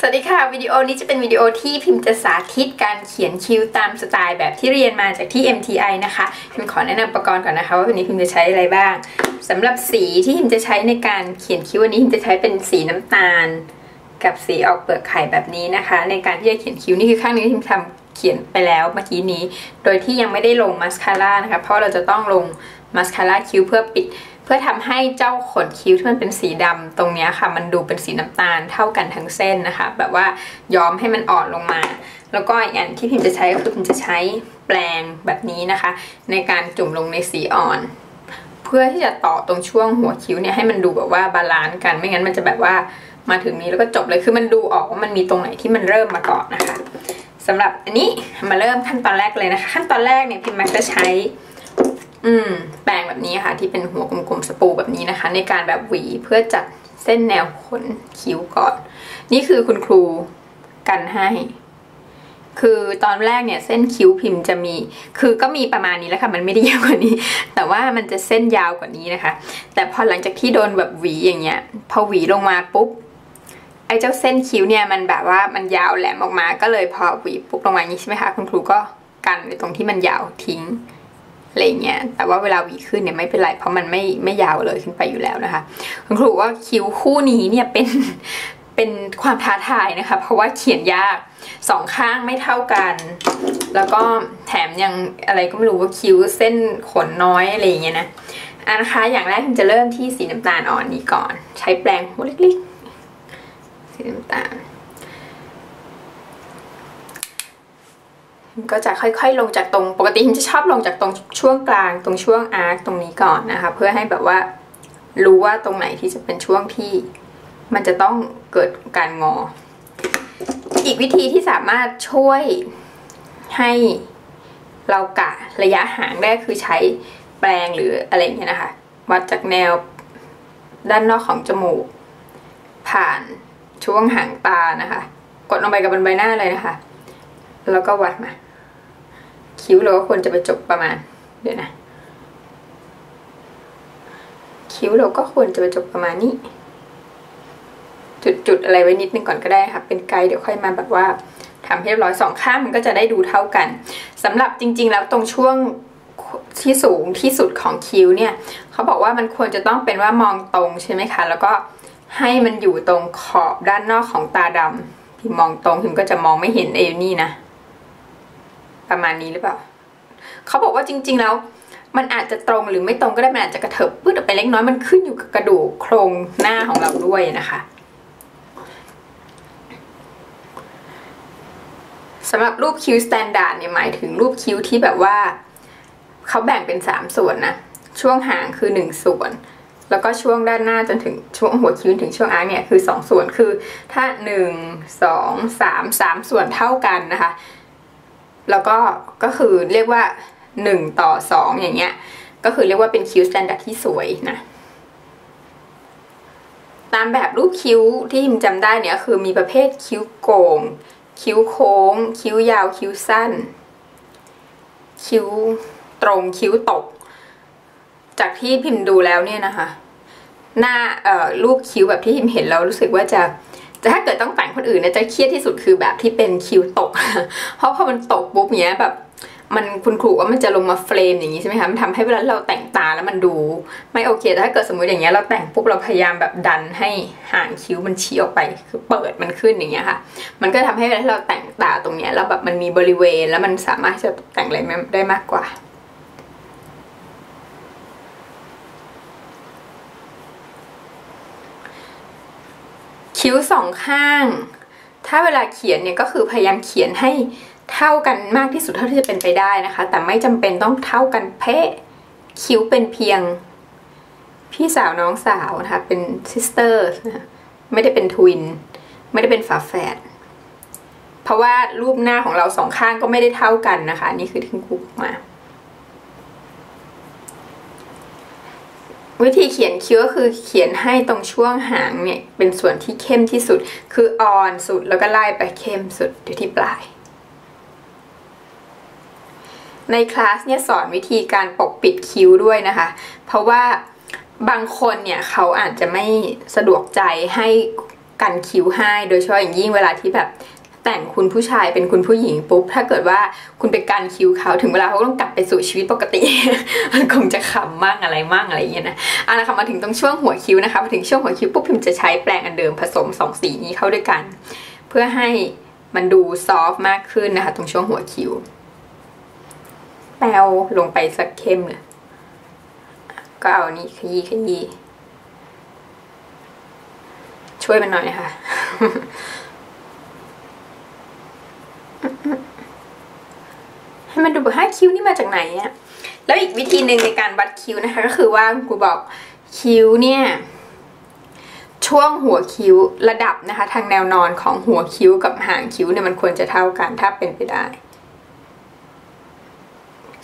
สวัสดีค่ะ วิดีโอนี้จะเป็นวิดีโอที่พิมพ์จะสาธิตการเขียนคิ้วตามสไตล์แบบที่เรียนมาจากที่ MTI นะคะ พิมขอแนะนำอุปกรณ์ก่อนนะคะ ว่าวันนี้พิมจะใช้อะไรบ้างสำหรับสีที่พิมจะใช้ในการเขียนคิ้ววันนี้พิมจะใช้เป็นสีน้ำตาล กับสีออกเปลือกไข่แบบนี้นะคะ ในการที่จะเขียนคิ้วนี่คือข้างนี้ที่พิมทำเขียนไปแล้วเมื่อกี้นี้ โดยที่ยังไม่ได้ลงมาสคาร่านะคะเพราะเราจะต้องลงมาสคาร่าคิ้วเพื่อปิด พื่อทำให้เจ้าขนคิ้วที่มันเป็นสีดำตรงนี้ค่ะ มันดูเป็นสีน้ำตาลเท่ากันทั้งเส้นนะคะ แบบว่าย้อมให้มันอ่อนลงมา แล้วก็อีกอันที่พิมจะใช้ก็คือพิมจะใช้แปรงแบบนี้นะคะ ในการจุ่มลงในสีอ่อน เพื่อที่จะต่อตรงช่วงหัวคิ้วเนี่ยให้มันดูแบบว่าบาลานซ์กันไม่งั้นมันจะแบบว่ามาถึงนี้แล้วก็จบเลยคือมันดูออกว่ามันมีตรงไหนที่มันเริ่มมาก่อนนะคะสำหรับอันนี้มาเริ่มขั้นตอนแรกเลยนะคะ ขั้นตอนแรกเนี่ยพิมมักจะใช้ อืมแปรงแบบนี้ค่ะ ที่เป็นหัวกลมๆสปูแบบนี้นะคะ ในการแบบหวีเพื่อจัดเส้นแนวขนคิ้วก่อน นี่คือคุณครูกันให้ คือตอนแรกเนี่ยเส้นคิ้วพิมพ์จะมี คือก็มีประมาณนี้แล้วค่ะ มันไม่ได้ยาวกว่านี้ แต่ว่ามันจะเส้นยาวกว่านี้นะคะ แต่พอหลังจากที่โดนแบบหวีอย่างเงี้ย พอหวีลงมาปุ๊บไอ้เจ้าเส้นคิ้วเนี่ยมันแบบว่ามันยาวแหลมออกมา ก็เลยพอหวีปุ๊บลงมาอย่างนี้ใช่ไหมคะ คุณครูก็กันในตรงที่มันยาวทิ้ง อะไรเงี้ยแต่ว่าเวลาวีขึ้นเนี่ยไม่เป็นไรเพราะมันไม่ไม่ยาวเลยขึ้นไปอยู่แล้วนะคะ คุณครูว่าคิ้วคู่นี้เนี่ยเป็นเป็นความท้าทายนะคะ เพราะว่าเขียนยากสองข้างไม่เท่ากัน แล้วก็แถมยังอะไรก็ไม่รู้ว่าคิ้วเส้นขนน้อยอะไรเงี้ยนะอันนะคะอย่างแรกจะเริ่มที่สีน้ำตาลอ่อนนี้ก่อน ใช้แปรงหัวเล็กๆสีน้ำตาล ก็จะค่อยๆ ลงจากตรง ปกติมันจะชอบลงจากตรงช่วงกลาง ตรงช่วงอาร์คตรงนี้ก่อนนะคะ เพื่อให้แบบว่ารู้ว่าตรงไหนที่จะเป็นช่วงที่ มันจะต้องเกิดการงอ อีกวิธีที่สามารถช่วยให้เรากะระยะห่างได้คือใช้แปรงหรืออะไรเงี้ยนะคะวัดจากแนวด้านนอกของจมูก ผ่านช่วงหางตานะคะ กดลงไปกับบนใบหน้าเลยนะคะ แล้วก็วัดมา คิ้วเราก็ควรจะไปจบประมาณเดี๋ยวนะคิ้วเราก็ควรจะไปจบประมาณนี้ จุดๆอะไรไว้นิดนึงก่อนก็ได้ค่ะเป็นไกด์เดี๋ยวค่อยมาแบบว่าทำให้เรียบร้อยสองข้างมันก็จะได้ดูเท่ากันสำหรับจริง ๆ แล้วตรงช่วงที่สูงที่สุดของคิ้วเนี่ยเขาบอกว่ามันควรจะต้องเป็นว่ามองตรงใช่ไหมคะ แล้วก็ให้มันอยู่ตรงขอบด้านนอกของตาดำพิมมองตรงพิมก็จะมองไม่เห็นเอนี่นะ ประมาณนี้หรือเปล่าเขาบอกว่าจริง ๆ แล้ว มันอาจจะตรงหรือไม่ตรงก็ได้มันอาจจะกระเถิบปื้ดออกไปเล็กน้อยมันขึ้นอยู่กับกระดูกโครงหน้าของเราด้วยนะคะสำหรับรูปคิ้วสแตนดาร์ดเนี่ยหมายถึงรูปคิ้วที่แบบว่าเขาแบ่งเป็นสามส่วนนะ ช่วงหางคือหนึ่งส่วน แล้วก็ช่วงด้านหน้าจนถึงช่วงหัวคิ้วถึงช่วงอาร์เนี่ยคือสองส่วนคือถ้าหนึ่งสองสามสามส่วนเท่ากันนะคะ แล้วก็ก็คือเรียกว่า 1 ต่อ 2 อย่างเงี้ย ก็คือเรียกว่าเป็นคิ้วสแตนดาร์ดที่สวยนะ ตามแบบรูปคิ้วที่พิมจำได้เนี่ยคือมีประเภทคิ้วโก่งคิ้วโค้ง คิ้วยาว คิ้วสั้น คิ้วตรง คิ้วตก จากที่พิมพ์ดูแล้วเนี่ยนะคะ หน้าเอ่อรูปคิ้วแบบที่พิมเห็นแล้วรู้สึกว่าจะ จะถ้าเกิดต้องแต่งคนอื่นเนี่ยจะเครียดที่สุดคือแบบที่เป็นคิวตก เพราะพอมันตกปุ๊บเนี้ยแบบมันคุณครูว่ามันจะลงมาเฟรมอย่างนี้ใช่ไหมคะ มันทำให้เวลาเราแต่งตาแล้วมันดู ไม่โอเค แต่ถ้าเกิดสมมติอย่างเงี้ยเราแต่งปุ๊บเราพยายามแบบดันให้ห่างคิ้วมันชี้ออกไป คือเปิดมันขึ้นอย่างเงี้ยค่ะ มันก็ทำให้เวลาเราแต่งตาตรงเนี้ยแล้วแบบมันมีบริเวณแล้วมันสามารถจะแต่งอะไรได้มากกว่า คิ้วสองข้าง ถ้าเวลาเขียนเนี่ยก็คือพยายามเขียนให้เท่ากันมากที่สุดเท่าที่จะเป็นไปได้นะคะ แต่ไม่จำเป็นต้องเท่ากันเป๊ะคิ้วเป็นเพียง พี่สาวน้องสาวนะคะเป็นซิสเตอร์ไม่ได้เป็นทวินไม่ได้เป็นฝาแฝดเพราะว่ารูปหน้าของเราสองข้างก็ไม่ได้เท่ากันนะคะ นี่คือที่ครูบอกมา วิธีเขียนคิ้วก็คือเขียนให้ตรงช่วงหางเนี่ยเป็นส่วนที่เข้มที่สุด คืออ่อนสุดแล้วก็ไล่ไปเข้มสุดอยู่ที่ปลาย ในคลาสเนี่ยสอนวิธีการปกปิดคิ้วด้วยนะคะ เพราะว่าบางคนเนี่ยเขาอาจจะไม่สะดวกใจให้กันคิ้วให้ โดยเฉพาะอย่างยิ่งเวลาที่แบบ แต่งคุณผู้ชายเป็นคุณผู้หญิงปุ๊บถ้าเกิดว่าคุณไปการคิ้วเขาถึงเวลาเขาต้องกลับไปสู่ชีวิตปกติ มันคงจะขำมั่งอะไรมั่งอะไรอย่างเงี้ยนะเอาละค่ะมาถึงตรงช่วงหัวคิ้วนะคะมาถึงช่วงหัวคิ้วปุ๊บพิมจะใช้แปรงอันเดิมผสมสองสีนี้เข้าด้วยกัน เพื่อให้มันดูซอฟต์มากขึ้นนะคะ ตรงช่วงหัวคิ้วแปลวลงไปสักเข้มเลยก็เอานี่ขยี้ขยี้ช่วยมันหน่อยนะคะ ให้มันดูแบบห้าคิ้วนี่มาจากไหนอะแล้วอีกวิธีหนึ่งในการวัดคิ้วนะคะ ก็คือว่าครูบอกคิ้วเนี่ย ช่วงหัวคิ้วระดับนะคะ ทางแนวนอนของหัวคิ้วกับหางคิ้วเนี่ยมันควรจะเท่ากันถ้าเป็นไปได้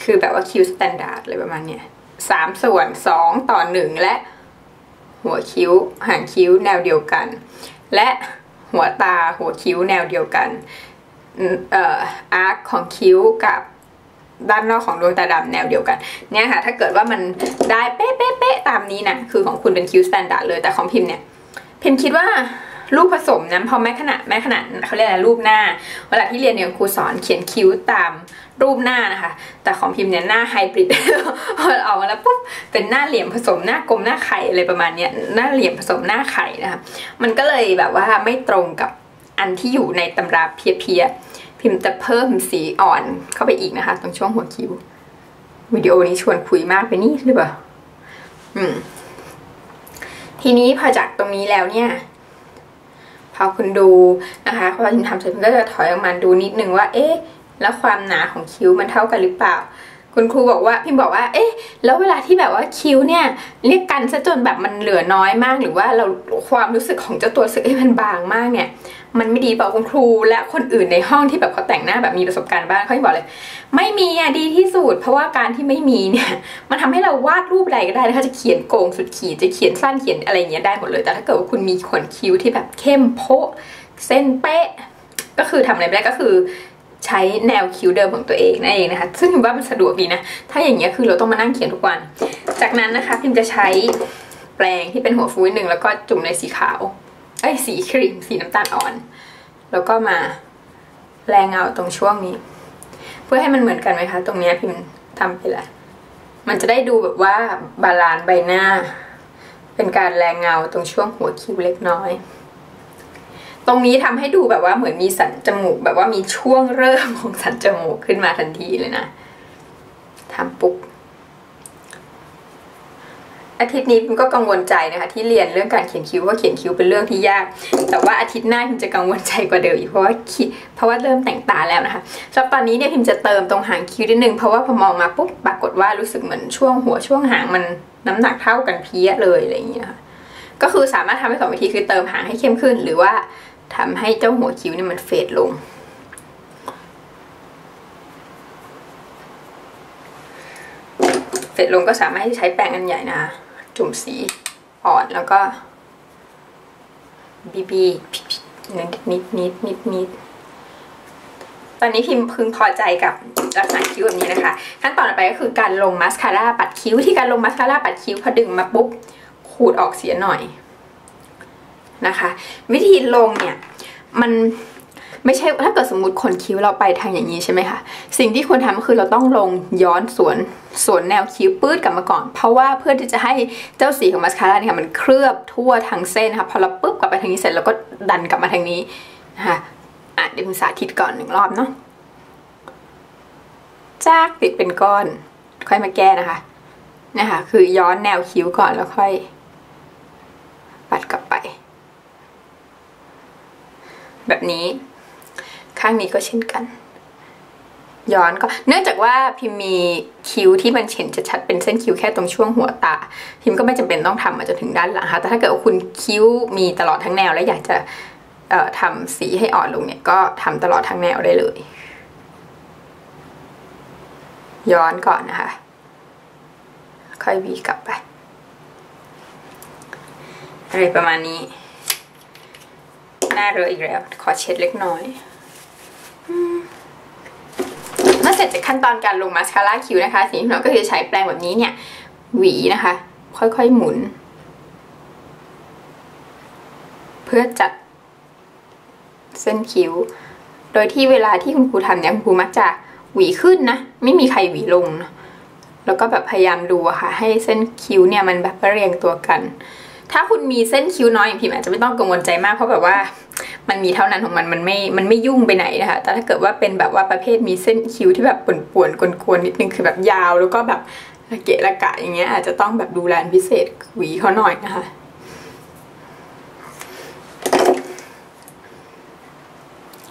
คือแบบว่าคิ้วสแตนดาร์ดเลยประมาณเนี้ยสามส่วนสองต่อหนึ่งและ หัวคิ้ว หางคิ้วแนวเดียวกัน และหัวตาหัวคิ้วแนวเดียวกัน เอ่ออาร์คของคิ้วกับด้านนอกของดวงตาดำแนวเดียวกันเนี่ยค่ะถ้าเกิดว่ามันได้เป๊ะเป๊ะเป๊ะตามนี้นะคือของคุณเป็นคิ้วสแตนดาร์ดเลยแต่ของพิมพ์เนี่ยพิมพ์คิดว่ารูปผสมนั้นพอแม้ขนาดแม้ขนาดเขาเรียกอะไรรูปหน้า เวลาที่เรียนเนี่ยครูสอนเขียนคิ้วตามรูปหน้านะคะ แต่ของพิมพ์เนี่ยหน้าไฮบริดพอออกมาแล้วปุ๊บเป็นหน้าเหลี่ยมผสมหน้ากลมหน้าไข่อะไรประมาณเนี้ยหน้าเหลี่ยมผสมหน้าไข่นะคะมันก็เลยแบบว่าไม่ตรงกับ อันที่อยู่ในตำราเพียๆพิมพ์จะเพิ่มสีอ่อนเข้าไปอีกนะคะ ตรงช่วงหัวคิ้ววิดีโอนี้ชวนคุยมากไปนี่หรือเปล่าอืม ทีนี้พอจากตรงนี้แล้วเนี่ย พอคุณดูนะคะพอคุณทำเสร็จคุณก็จะถอยออกมาดูนิดนึงว่า เอ๊ะ แล้วความหนาของคิ้วมันเท่ากันหรือเปล่า คุณครูบอกว่าพิมบอกว่า เอ๊ะ แล้วเวลาที่แบบว่าคิ้วเนี่ยเรียกกันซะจนแบบมันเหลือน้อยมาก หรือว่าเราความรู้สึกของเจ้าตัวสึกเอ้มันบางมากเนี่ย มันไม่ดีเปล่าคุณครู และคนอื่นในห้องที่แบบเขาแต่งหน้าแบบมีประสบการณ์บ้างเขาจะบอกเลย ไม่มีอะดีที่สุดเพราะว่าการที่ไม่มีเนี่ย มันทำให้เราวาดรูปอะไรก็ได้นะคะจะเขียนโกงสุดขีดจะเขียนสั้นเขียนอะไรเงี้ยได้หมดเลย แต่ถ้าเกิดว่าคุณมีขนคิ้วที่แบบเข้มโพะเส้นเป๊ะก็คือทำอะไรไม่ได้ก็คือ ใช้แนวคิ้วเดิมของตัวเองนั่นเองนะคะ ซึ่งพิมว่ามันสะดวกดีนะ ถ้าอย่างเงี้ยคือเราต้องมานั่งเขียนทุกวัน จากนั้นนะคะพิมจะใช้แปรงที่เป็นหัวฟูนหนึ่งแล้วก็จุ่มในสีขาวไอ้ยสีครีมสีน้ำตาลอ่อน แล้วก็มาแรงเงาตรงช่วงนี้ เพื่อให้มันเหมือนกันไหมคะ ตรงเนี้ยพิมทำไปละมันจะได้ดูแบบว่าบาลานซ์ใบหน้า เป็นการแรงเงาตรงช่วงหัวคิ้วเล็กน้อย ตรงนี้ทำให้ดูแบบว่าเหมือนมีสันจมูก แบบว่ามีช่วงเริ่มของสันจมูกขึ้นมาทันทีเลยนะทำปุ๊บอาทิตย์นี้พิมก็กังวลใจนะคะ ที่เรียนเรื่องการเขียนคิ้วว่าเขียนคิ้วเป็นเรื่องที่ยาก แต่ว่าอาทิตย์หน้าพิมจะกังวลใจกว่าเดิมอีกเพราะว่าเพราะว่าเริ่มแต่งตาแล้วนะคะสำหรับตอนนี้เนี่ยพิมจะเติมตรงหางคิ้วนิดนึงเพราะว่าพอมองมาปุ๊บปรากฏว่ารู้สึกเหมือนช่วงหัวช่วงหางมันน้ำหนักเท่ากันเพี้ยเลยอะไรอย่างเงี้ยค่ะก็คือสามารถทำได้สองวิธีคือเติมหางให้เข้มขึ้น หรือว่า ทำให้เจ้าหัวคิ้วเนี่ยมันเฟดลง เฟดลงก็สามารถที่ใช้แปรงอันใหญ่นะคะจุ่มสีอ่อนแล้วก็บีบีนิดนิดนิดนิดนิดตอนนี้พิมพึงพอใจกับลักษณะคิ้วแบบนี้นะคะ ขั้นตอนต่อไปก็คือการลงมาสคาร่าปัดคิ้วที่การลงมาสคาร่าปัดคิ้วพอดึงมาปุ๊บขูดออกเสียหน่อยนะคะ วิธีลงเนี่ย มันไม่ใช่ถ้าเกิดสมมติขนคิ้วเราไปทางอย่างนี้ใช่ไหมคะสิ่งที่ควรทำก็คือเราต้องลงย้อนสวนสวนแนวคิ้วปื้ดกลับมาก่อน เพราะว่าเพื่อที่จะให้เจ้าสีของมาสคาร่าเนี่ยมันเคลือบทั่วทั้งเส้นนะคะพอเราปุ๊บกลับไปทางนี้เสร็จเราก็ดันกลับมาทางนี้นะคะอะเดี๋ยวคุณสาธิตก่อนหนึ่งรอบเนาะจากติดเป็นก้อน ค่อยมาแก้นะคะนะคะคือย้อนแนวคิ้วก่อนแล้วค่อย ปัดกลับไป แบบนี้ ข้างนี้ก็เช่นกัน ย้อนก็เนื่องจากว่าพิมมีคิ้วที่มันเห็นจะชัดเป็นเส้นคิ้วแค่ตรงช่วงหัวตา พิมก็ไม่จำเป็นต้องทำมาจนถึงด้านหลังค่ะแต่ถ้าเกิดว่าคุณคิ้วมีตลอดทั้งแนว แล้วอยากจะเอ่อทำสีให้อ่อนลงเนี่ยก็ทำตลอดทั้งแนวได้เลย ย้อนก่อนนะคะ ค่อยวีกลับไปอะไรประมาณนี้ หน้าเรอะอีกแล้ว ขอเช็ดเล็กน้อยเมื่อเสร็จจากขั้นตอนการลงมาสคาร่าคิ้วนะคะ สิ่งที่เราก็คือใช้แปรงแบบนี้เนี่ย หวีนะคะ ค่อยๆหมุน เพื่อจัดเส้นคิ้ว โดยที่เวลาที่คุณครูทำเนี่ยคุณครูมักจะหวีขึ้นนะ ไม่มีใครหวีลงนะแล้วก็แบบพยายามดูอะค่ะ ให้เส้นคิ้วเนี่ยมันแบบเรียงตัวกัน ถ้าคุณมีเส้นคิ้วน้อยอย่างพิมอาจจะไม่ต้องกังวลใจมากเพราะแบบว่า มันมีเท่านั้นของมันมันไม่มันไม่ยุ่งไปไหนนะคะแต่ถ้าเกิดว่าเป็นแบบว่าประเภทมีเส้นคิ้วที่แบบป่วนๆกวนๆนิดนึงคือแบบยาว แล้วก็แบบระเกะระกะอย่างเงี้ยอาจจะต้องแบบดูแลพิเศษหวีเขาหน่อยนะคะ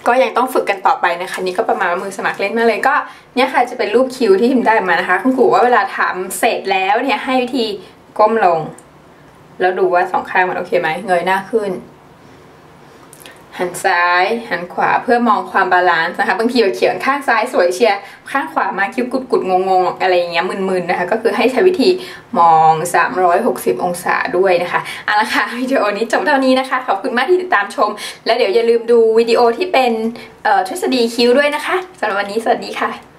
ก็ยังต้องฝึกกันต่อไปนะคะนี่ก็ประมาณมือสมัครเล่นมาเลยก็เนี่ยค่ะจะเป็นรูปคิ้วที่พิมได้มานะคะคุณครูว่าเวลาทำเสร็จแล้วเนี่ยให้วิธีก้มลง แล้วดูว่าสองข้างมันโอเคไหมเงยหน้าขึ้น หันซ้าย หันขวาเพื่อมองความบาลานซ์นะคะบางทีเราเขียนข้างซ้ายสวยเชียร์ข้างขวามาคิ้วกุดกุดงงงอะไรอย่างเงี้ยมึนๆนะคะก็คือให้ใช้วิธีมอง 360 องศาด้วยนะคะเอาละค่ะวิดีโอนี้จบเท่านี้นะคะ ขอบคุณมากที่ติดตามชม แล้วเดี๋ยวอย่าลืมดูวิดีโอที่เป็นทฤษฎีคิ้วด้วยนะคะสำหรับวันนี้สวัสดีค่ะ